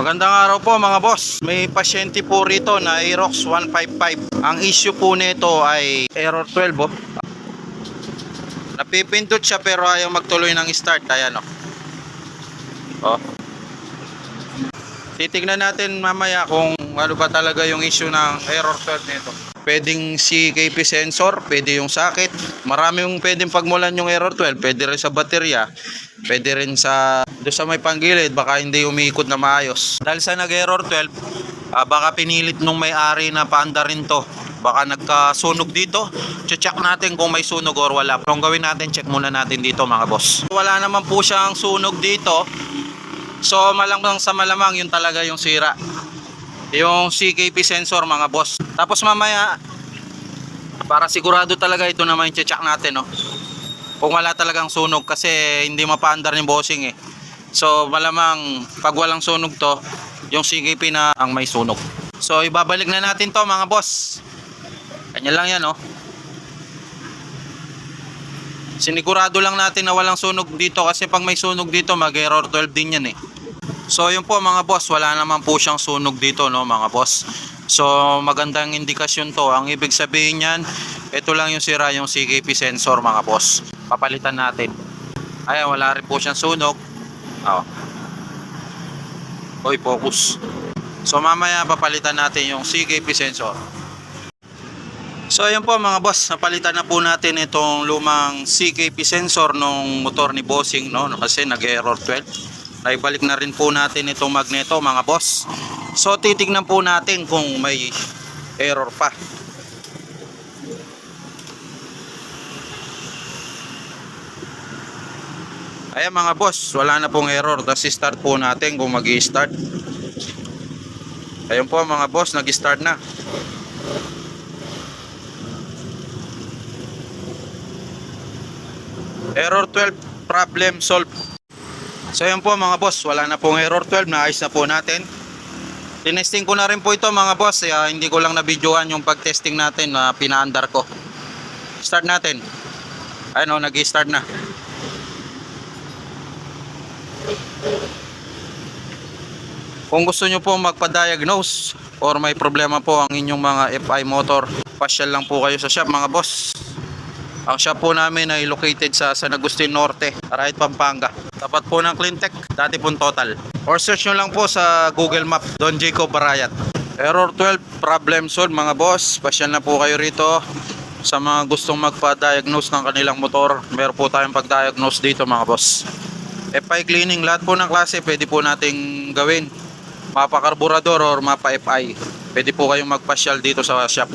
Magandang araw po mga boss. May pasyente po rito na Aerox 155. Ang issue po nito ay error 12 oh. Napipindot siya pero ayaw magtuloy ng start. Ayan oh. Oh. Titignan natin mamaya kung ano ba talaga yung issue ng error 12 nito. Pwedeng CKP sensor, pwede yung sakit. Marami yung pwedeng pagmulan yung error 12. Pwede rin sa baterya, pwede rin sa doon sa may panggilid, baka hindi umiikot na maayos. Dahil sa nag-error 12, ah, baka pinilit nung may-ari na paanda rin to. Baka nagkasunog dito. Check natin kung may sunog or wala. Kung gawin natin, check muna natin dito mga boss. Wala naman po siyang sunog dito. So malamang sa malamang yun talaga yung sira. Yung CKP sensor mga boss. Tapos mamaya para sigurado talaga ito naman yung check natin no. Kung wala talagang sunog kasi hindi mapaandar yung bossing eh. So malamang pag walang sunog to, yung CKP na ang may sunog. So ibabalik na natin to mga boss. Kanya lang yan oh. Sinigurado lang natin na walang sunog dito kasi pag may sunog dito mag-error 12 din yan eh. So yun po mga boss, wala naman po siyang sunog dito no mga boss. So magandang indikasyon to. Ang ibig sabihin niyan, ito lang yung sira yung CKP sensor mga boss. Papalitan natin. Ayan, wala rin po siyang sunog. Oh. Oy, focus. So mamaya papalitan natin yung CKP sensor. So ayun po mga boss, napalitan na po natin itong lumang CKP sensor nung motor ni Bossing no, kasi nag-error 12. Naibalik na rin po natin itong magneto mga boss. So titignan po natin kung may error pa. Ayan mga boss, wala na pong error. Tapos start po natin kung mag start Ayun po mga boss, nag-start na. Error 12, problem solved. So yun po mga boss, wala na pong error 12, naayos na po natin. Tinesting ko na rin po ito mga boss, kaya hindi ko lang na-videoan yung pag-testing natin na pinaandar ko. Start natin. Ayun o, nag-start na. Kung gusto nyo po magpa-diagnose or may problema po ang inyong mga FI motor, pasyal lang po kayo sa shop mga boss. Ang shop po namin ay located sa San Agustin Norte, right Pampanga. Tapat po ng Cleantech, dati po total. Or search nyo lang po sa Google Map, Don Jacob Barayat. Error 12, problem solved mga boss. Pasyal na po kayo rito. Sa mga gustong magpa-diagnose ng kanilang motor, meron po tayong pag-diagnose dito mga boss. FI cleaning, lahat po ng klase pwede po nating gawin. Mapa karburador or mapa FI. Pwede po kayong magpasyal dito sa shop.